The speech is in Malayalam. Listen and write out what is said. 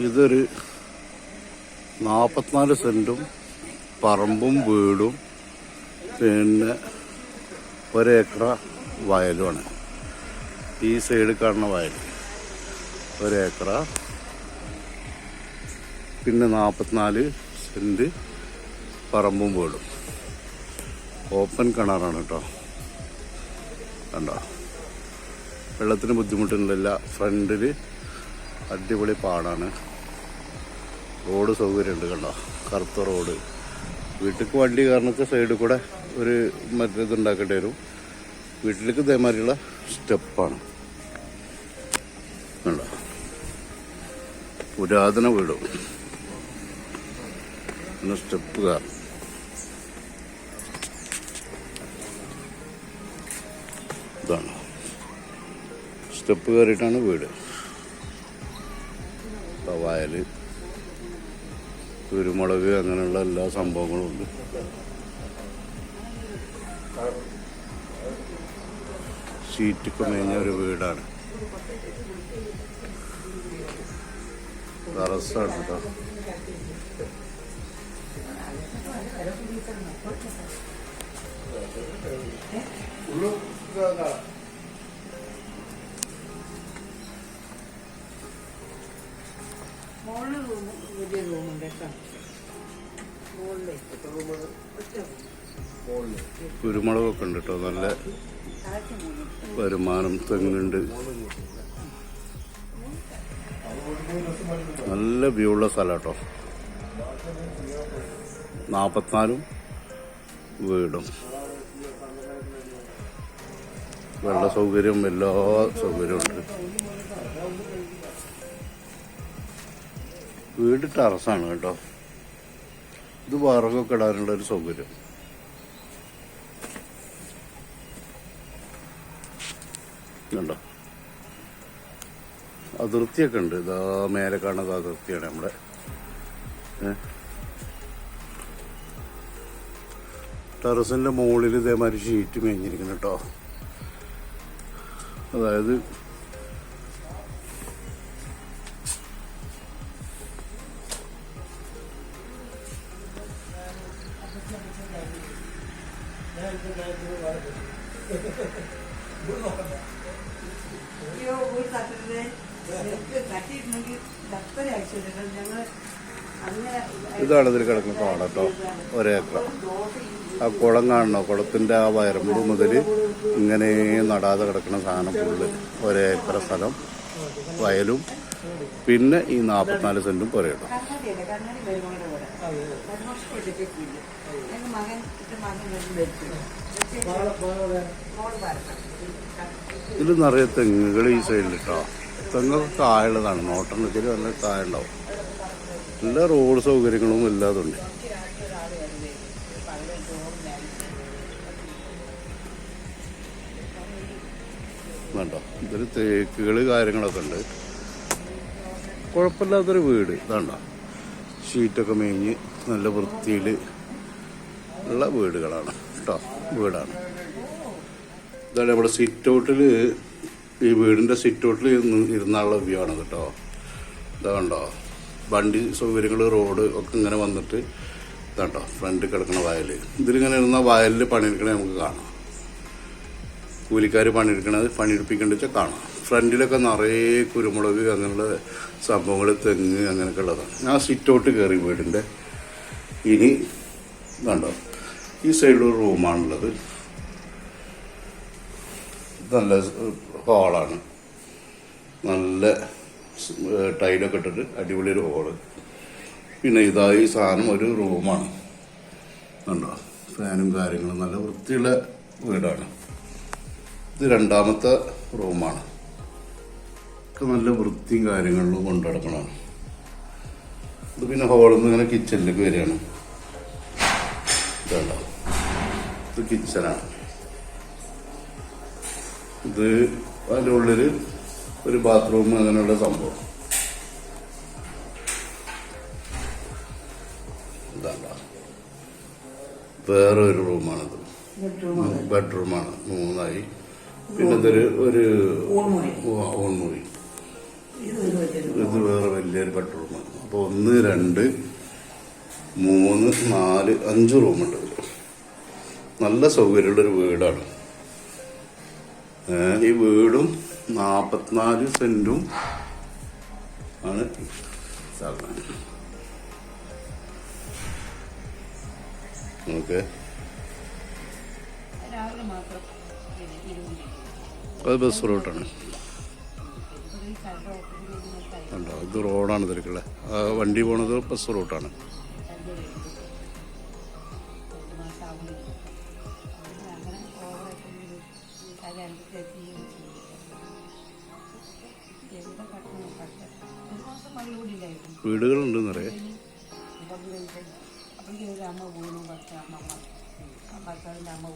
ഇതൊരു നാൽപ്പത്തിനാല് സെന്റും പറമ്പും വീടും പിന്നെ ഒരേക്കറ വയലുമാണ്. ഈ സൈഡ് കാണുന്ന വയൽ. ഒരേക്കറ. പിന്നെ നാൽപ്പത്തിനാല് സെന്റ് പറമ്പും വീടും. ഓപ്പൺ കിണറാണ് കേട്ടോ. കണ്ടോ? വെള്ളത്തിന് ബുദ്ധിമുട്ടുണ്ടല്ല ഫ്രണ്ടിൽ അടിപൊളി പാടാണ്. റോഡ് സൗകര്യമുണ്ട് കണ്ടോ കറുത്ത റോഡ്. വീട്ടിലേക്ക് വണ്ടി കയറുന്നത്തെ സൈഡിൽ കൂടെ ഒരു മറ്റേ ഇതുണ്ടാക്കേണ്ടി വരും. വീട്ടിലേക്ക് ഇതേമാതിരിയുള്ള സ്റ്റെപ്പാണ്. കണ്ടോ? പുരാതന വീട്. സ്റ്റെപ്പ് കയറും ഇതാണ്. സ്റ്റെപ്പ് കയറിയിട്ടാണ് വീട്. വയൽ കുരുമുളക് അങ്ങനെയുള്ള എല്ലാ സംഭവങ്ങളും ഉണ്ട്. ഷീറ്റൊക്കെ മേഞ്ഞ ഒരു വീടാണ്. ടെറസാണ് കേട്ടോ വലിയ റൂമുണ്ട് കേട്ടോ. മുകളിലേക്ക് കുരുമുളകൊക്കെ ഉണ്ട് കേട്ടോ നല്ല വരുമാനം തെങ്ങുണ്ട്. നല്ല വ്യൂ ഉള്ള സ്ഥലം കേട്ടോ നാപ്പത്തിനാലും വീടും. വെള്ള സൗകര്യം എല്ലാ സൗകര്യവും ഉണ്ട്. വീട് ടെറസാണ് കേട്ടോ. ഇത് വേറൊക്കെ ഇടാനുള്ള ഒരു സൗകര്യം. കണ്ടോ? അതിർത്തിയൊക്കെ ഉണ്ട്. ഇതാ മേലെ കാണുന്നത് അതിർത്തിയാണ് നമ്മുടെ? ടെറസിന്റെ മുകളിൽ ഇതേമാതിരി ഷീറ്റ് മേഞ്ഞിരിക്കുന്നു കേട്ടോ. അതായത് അയ്യോ ഒരു തട്ടരുത്. കട്ടിയിട്ടുണ്ടെങ്കിൽ തട്ടിയിട്ടുണ്ടെങ്കിൽ ഡക്ടറെ അയച്ചു തരണം ഞങ്ങൾ ഇതാണ് ഇതിൽ കിടക്കുന്ന പാടം ഒരേക്കർ ആ കുളം കാണണോ? കുളത്തിന്റെ ആ വയറമ്പ് മുതൽ ഇങ്ങനെ നടാതെ കിടക്കുന്ന സാധനം ഫുള്ള് ഒരേക്കറ സ്ഥലം. വയലും പിന്നെ ഈ നാൽപ്പത്തിനാല് സെന്റും പുരയിടും ഇത് ഇതിൽ നിറയെ തെങ്ങുകൾ ഈ സൈഡിൽ കേട്ടോ തെങ്ങൊക്കെ കായുള്ളതാണ് നോട്ടെണ്ണത്തിൽ നല്ല കായ ഉണ്ടാവും എല്ലാ റോഡ് സൗകര്യങ്ങളും ഇല്ലാതുണ്ട് വേണ്ട ഇതിൽ തേക്കുകൾ കാര്യങ്ങളൊക്കെ ഉണ്ട്. കുഴപ്പമില്ലാത്തൊരു വീട് ഇതാണ്ട. ഷീറ്റൊക്കെ മേഞ്ഞ് നല്ല വൃത്തിയിൽ ഉള്ള വീടുകളാണ് കേട്ടോ വീടാണ്. ഇതാണ് ഇവിടെ സിറ്റ് ഔട്ടിൽ ഈ വീടിന്റെ സിറ്റ് ഔട്ടിൽ ഇരുന്നാളുള്ള വ്യൂ ആണ് കേട്ടോ ഇതാണ്ടോ വണ്ടി സൗകര്യങ്ങൾ റോഡ് ഒക്കെ ഇങ്ങനെ വന്നിട്ട് ഇതാണ്ടോ ഫ്രണ്ടിൽ കിടക്കുന്ന വയൽ ഇതിലിങ്ങനെ ഇരുന്ന വയലിൽ പണിയെടുക്കണേ നമുക്ക് കാണാം. കൂലിക്കാർ പണിയെടുക്കണത് പണിയെടുപ്പിക്കേണ്ട വെച്ചാൽ കാണാം. ഫ്രണ്ടിലൊക്കെ നിറയെ കുരുമുളക് അങ്ങനെയുള്ള സംഭവങ്ങൾ തെങ്ങ് അങ്ങനെയൊക്കെ ഉള്ളതാണ് ഞാൻ സിറ്റൗട്ട് കയറി വീടിന്റെ ഇനി ഇതുണ്ടോ ഈ സൈഡിൽ ഒരു റൂമാണുള്ളത്. നല്ല ഹാളാണ്. നല്ല ടൈലൊക്കെ ഇട്ടിട്ട് അടിപൊളി ഒരു ഹോൾ. പിന്നെ ഇതായി ഈ സാധനം ഒരു റൂമാണ്. കണ്ടോ? ഫാനും കാര്യങ്ങളും നല്ല വൃത്തിയുള്ള വീടാണ്. ഇത് രണ്ടാമത്തെ റൂമാണ്. ഒക്കെ നല്ല വൃത്തിയും കാര്യങ്ങളിലും കൊണ്ടു നടക്കണം ഇത് പിന്നെ ഹോളിൽ നിന്ന് ഇങ്ങനെ കിച്ചണിലേക്ക് വരികയാണ്. ഇതാണ് ഇത് കിച്ചനാണ് ഇത് അതിന്റെ ഉള്ളിൽ ഒരു ബാത്റൂം അങ്ങനെയുള്ള സംഭവം. വേറൊരു വേറെ ഒരു റൂമാണിത്. ബെഡ്റൂമാണ്. മൂന്നായി. പിന്നെ ഇതൊരു ഒരു ഊൺമുറി. ഇത് വേറെ വലിയൊരു ബെഡ്റൂമാണ് അപ്പോൾ ഒന്ന് രണ്ട് മൂന്ന് നാല് അഞ്ച് റൂമുണ്ട് നല്ല സൗകര്യമുള്ളൊരു വീടാണ്. ഈ വീടും നാൽപ്പത്തിനാല് സെന്റും ആണ് സാധനം ഓക്കെ. അത് ബസ് റൂട്ടാണ് കണ്ടോ ഇത് റോഡാണ് തിരക്കുള്ള. വണ്ടി പോണത് ബസ് റൂട്ടാണ്. അങ്ങനെ നിറയെ. അമ്മ അമ്മ